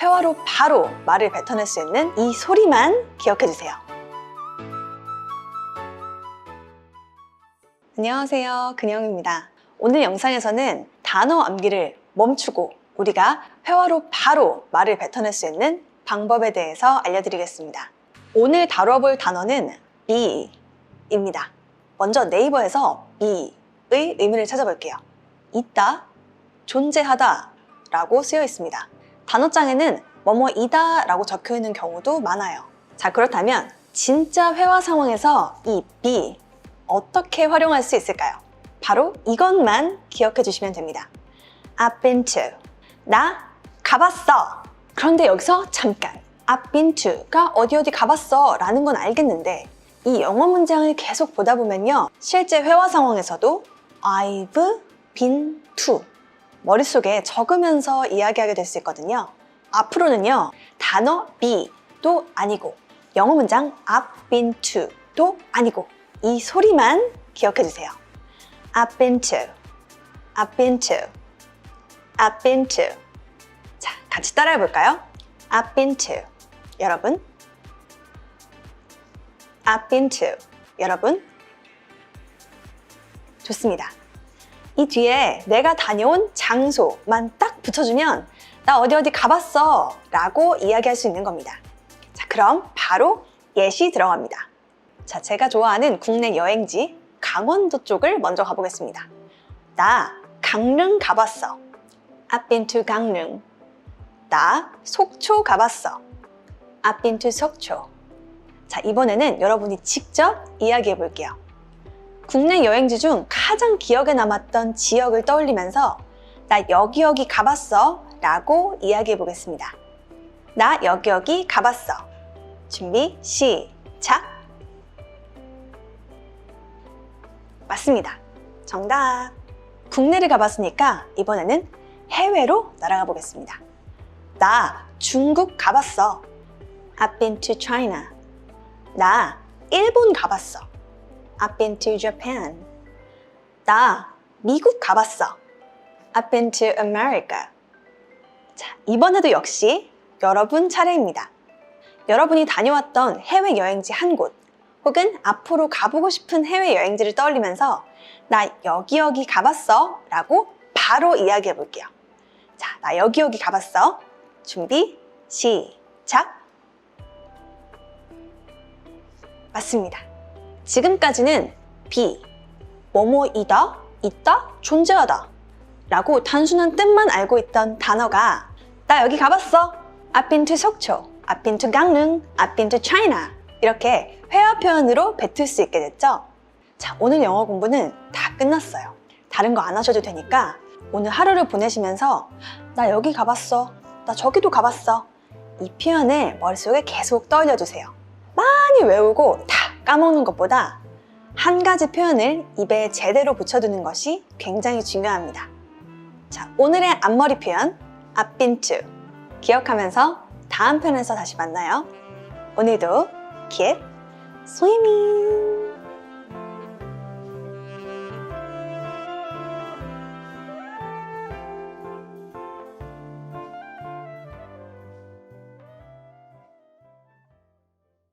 회화로 바로 말을 뱉어낼 수 있는 이 소리만 기억해 주세요. 안녕하세요. 근영입니다. 오늘 영상에서는 단어 암기를 멈추고 우리가 회화로 바로 말을 뱉어낼 수 있는 방법에 대해서 알려드리겠습니다. 오늘 다뤄볼 단어는 be입니다. 먼저 네이버에서 be의 의미를 찾아볼게요. 있다, 존재하다 라고 쓰여 있습니다. 단어장에는 뭐뭐이다 라고 적혀 있는 경우도 많아요. 자, 그렇다면 진짜 회화 상황에서 이 be 어떻게 활용할 수 있을까요? 바로 이것만 기억해 주시면 됩니다. I've been to. 나 가봤어. 그런데 여기서 잠깐. I've been to가 어디 어디 가봤어 라는 건 알겠는데 이 영어 문장을 계속 보다 보면요. 실제 회화 상황에서도 I've been to 머릿속에 적으면서 이야기하게 될 수 있거든요. 앞으로는요. 단어 be도 아니고 영어 문장 I've been to도 아니고 이 소리만 기억해 주세요. I've been to. I've been to. I've been to. 자, 같이 따라해 볼까요? I've been to. 여러분. I've been to. 여러분. 좋습니다. 이 뒤에 내가 다녀온 장소만 딱 붙여주면 나 어디 어디 가봤어 라고 이야기할 수 있는 겁니다. 자, 그럼 바로 예시 들어갑니다. 자, 제가 좋아하는 국내 여행지 강원도 쪽을 먼저 가보겠습니다. 나 강릉 가봤어. I've been to 강릉. 나 속초 가봤어. I've been to 속초. 자, 이번에는 여러분이 직접 이야기해 볼게요. 국내 여행지 중 가장 기억에 남았던 지역을 떠올리면서 나 여기 여기 가봤어 라고 이야기해 보겠습니다. 나 여기 여기 가봤어. 준비, 시작! 맞습니다. 정답. 국내를 가봤으니까 이번에는 해외로 날아가 보겠습니다. 나 중국 가봤어. I've been to China. 나 일본 가봤어. I've been to Japan. 나 미국 가봤어. I've been to America. 자, 이번에도 역시 여러분 차례입니다. 여러분이 다녀왔던 해외 여행지 한 곳, 혹은 앞으로 가보고 싶은 해외 여행지를 떠올리면서 나 여기 여기 가봤어 라고 바로 이야기해 볼게요. 자, 나 여기 여기 가봤어. 준비, 시작! 맞습니다. 지금까지는 be, 뭐뭐이다, 있다, 존재하다 라고 단순한 뜻만 알고 있던 단어가 나 여기 가봤어. I've been to 속초. I've been to 강릉. I've been to China. 이렇게 회화 표현으로 뱉을 수 있게 됐죠? 자, 오늘 영어 공부는 다 끝났어요. 다른 거 안 하셔도 되니까 오늘 하루를 보내시면서 나 여기 가봤어. 나 저기도 가봤어. 이 표현을 머릿속에 계속 떠올려 주세요. 많이 외우고 다 까먹는 것보다 한 가지 표현을 입에 제대로 붙여두는 것이 굉장히 중요합니다. 자, 오늘의 앞머리 표현 to 기억하면서 다음 편에서 다시 만나요. 오늘도 keep swimming!